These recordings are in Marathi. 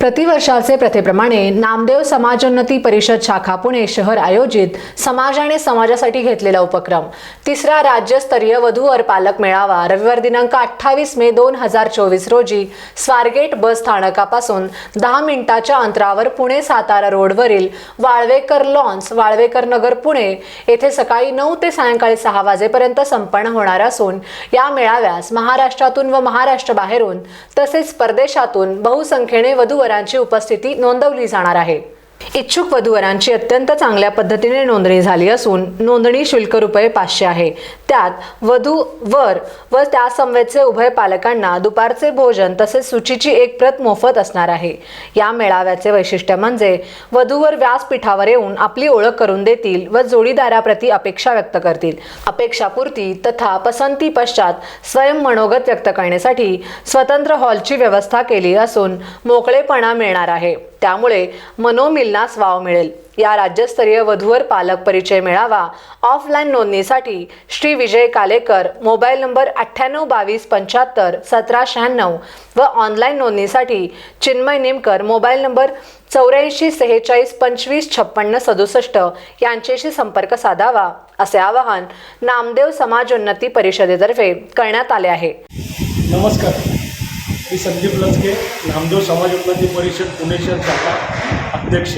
प्रतिवर्षाचे प्रथेप्रमाणे नामदेव समाजोन्नती परिषद शाखा पुणे शहर आयोजित समाज आणि समाजासाठी घेतलेला उपक्रम. तिसरा राज्यस्तरीय वधूवर पालक मेळावा रविवार दिनांक अठ्ठावीस मे दोन हजार चोवीस रोजी स्वारगेट बस स्थानकापासून दहा मिनिटाच्या अंतरावर पुणे सातारा रोडवरील वाळवेकर लॉन्स वाळवेकर नगर पुणे येथे सकाळी नऊ ते सायंकाळी सहा वाजेपर्यंत संपन्न होणार असून या मेळाव्यास महाराष्ट्रातून व महाराष्ट्र बाहेरून तसेच परदेशातून बहुसंख्येने वधूवरांची उपस्थिती नोंदवली जाणार आहे. इच्छुक वधूवरांची अत्यंत चांगल्या पद्धतीने नोंदणी झाली असून नोंदणी शुल्क रुपये पाचशे आहे. त्यात वधू वर व त्यासमवेतचे उभय पालकांना दुपारचे भोजन तसेच सूचीची एक प्रत मोफत असणार आहे. या मेळाव्याचे वैशिष्ट्य म्हणजे वधूवर व्यासपीठावर येऊन आपली ओळख करून देतील व जोडीदाराप्रती अपेक्षा व्यक्त करतील. अपेक्षापूर्ती तथा पसंती पश्चात स्वयं मनोगत व्यक्त करण्यासाठी स्वतंत्र हॉलची व्यवस्था केली असून मोकळेपणा मिळणार आहे. त्यामुळे मनोमिलनास वाव मिळेल. या राज्यस्तरीय वधूवर पालक परिचय मेळावा. ऑफलाईन नोंदणीसाठी श्री विजय कालेकर मोबाईल नंबर अठ्ठ्याण्णव बावीस पंच्याहत्तर सतरा शहाण्णव व ऑनलाईन नोंदणीसाठी चिन्मय नेमकर मोबाईल नंबर चौऱ्याऐंशी सेहेचाळीस पंचवीस छप्पन्न सदुसष्ट यांच्याशी संपर्क साधावा असे आवाहन नामदेव समाजोन्नती परिषदेतर्फे करण्यात आले आहे. नमस्कार. मी संदीप लचके नामदेव समाज उन्नती परिषद पुणे शहर शाखा अध्यक्ष.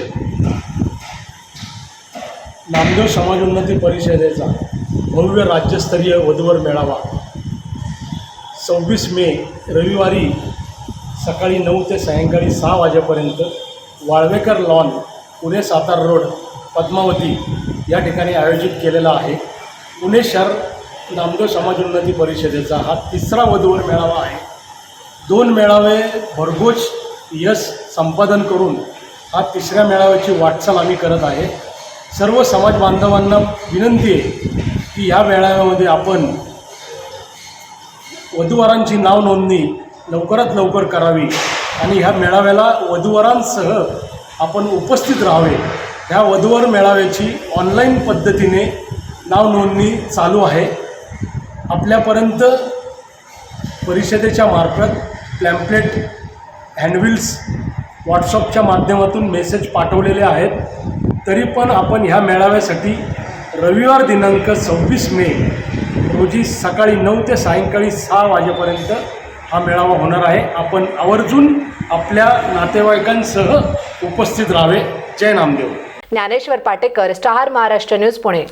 नामदेव समाज उन्नती परिषदेचा भव्य राज्यस्तरीय वधूवर मेळावा. सव्वीस मे रविवारी सकाळी नऊ ते सायंकाळी सहा वाजेपर्यंत वाळवेकर लॉन पुणे सातारा रोड पद्मावती या ठिकाणी आयोजित केलेला आहे. पुणे शहर नामदेव समाज उन्नती परिषदेचा हा तिसरा वधूवर मेळावा आहे. दोन मेळावे भरघोस यश संपादन करून हा तिसऱ्या मेळाव्याची वाटचाल आम्ही करत आहे. सर्व समाज बांधवांना विनंती आहे की ह्या मेळाव्यामध्ये आपण वधूवरांची नाव नोंदणी लवकरात लवकर करावी आणि ह्या मेळाव्याला वधूवरांसह आपण उपस्थित राहावे. ह्या वधूवर मेळाव्याची ऑनलाईन पद्धतीने नाव नोंदणी चालू आहे. आपल्यापर्यंत परिषदेच्या मार्फत प्लॅम्पलेट हँडविल्स व्हॉट्सअपच्या माध्यमातून मेसेज पाठवलेले आहेत. तरी पण आपण ह्या मेळाव्यासाठी रविवार दिनांक सव्वीस मे रोजी सकाळी नऊ ते सायंकाळी सहा वाजेपर्यंत हा मेळावा होणार आहे. आपण आवर्जून आपल्या नातेवाईकांसह उपस्थित राहावे. जय Namdev. Dnyaneshwar Patekar star Maharashtra news Pune.